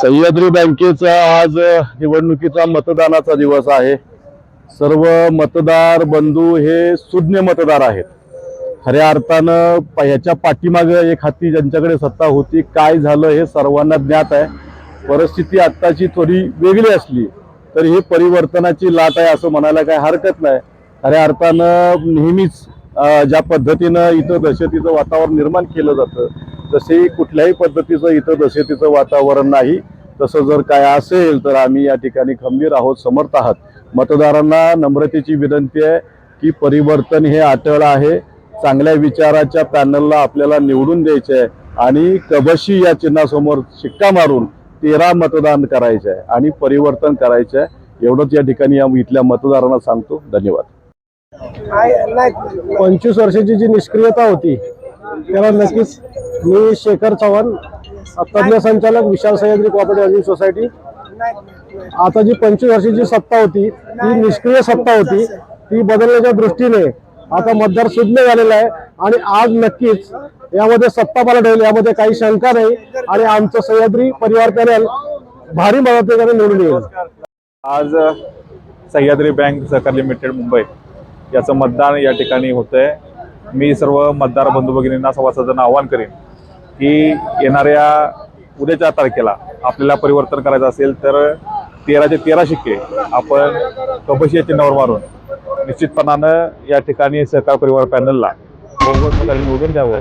सह्याद्री बँकेचा आज निवडणुकीचा मतदानाचा दिवस आहे. सर्व मतदार बंधू हे सुज्ञ मतदार आहेत. खऱ्या अर्थानं प- ह्याच्या पाठीमागं एक हाती ज्यांच्याकडे सत्ता होती काय झालं हे सर्वांना ज्ञात आहे. परिस्थिती आत्ताची थोडी वेगळी असली तर हे परिवर्तनाची लाट आहे असं म्हणायला काही हरकत नाही. खऱ्या अर्थानं नेहमीच ज्या पद्धतीनं इथं दहशतीचं वातावरण निर्माण केलं जातं जसे कुठल्याही पद्धतीचं इथं दशेतीचं वातावरण नाही तसं जर काय असेल तर आम्ही या ठिकाणी खंबीर आहोत समर्थ आहात. मतदारांना नम्रतेची विनंती आहे की परिवर्तन हे अटळ आहे. चांगल्या विचाराच्या पॅनलला आपल्याला निवडून द्यायचे आहे आणि कबशी या चिन्हासमोर शिक्का मारून तेरा मतदान करायचं आहे आणि परिवर्तन करायचं आहे. एवढंच या ठिकाणी इथल्या मतदारांना सांगतो. धन्यवाद. पंचवीस वर्षाची जी निष्क्रियता होती त्याला नक्कीच मी शेखर चव्हाण तज्ञ संचालक Vishal Sahyadri cooperative housing society आता जी पंचवीस वर्षाची सत्ता होती ती निष्क्रिय सत्ता होती ती बदलण्याच्या दृष्टीने आता मतदार सुज्ञ झालेला आहे. आणि आज नक्कीच यामध्ये सत्ता पालट होईल यामध्ये काही शंका नाही. आणि आमचं सह्याद्री परिवार पॅनल भारी मदतीने निवडून येईल. आज सह्याद्री बँक सहकार लिमिटेड मुंबई याचं मतदान या ठिकाणी होतंय. मी सर्व मतदार बंधू भगिनींना सभासदांना आवाहन करेन की येणाऱ्या उद्याच्या तारखेला आपल्याला परिवर्तन करायचं असेल तर तेराचे तेरा शिक्के आपण कबशी चिन्हावर मारून निश्चितपणानं या ठिकाणी सहकार परिवार पॅनलला बहुमत मताने निवडून द्यावं.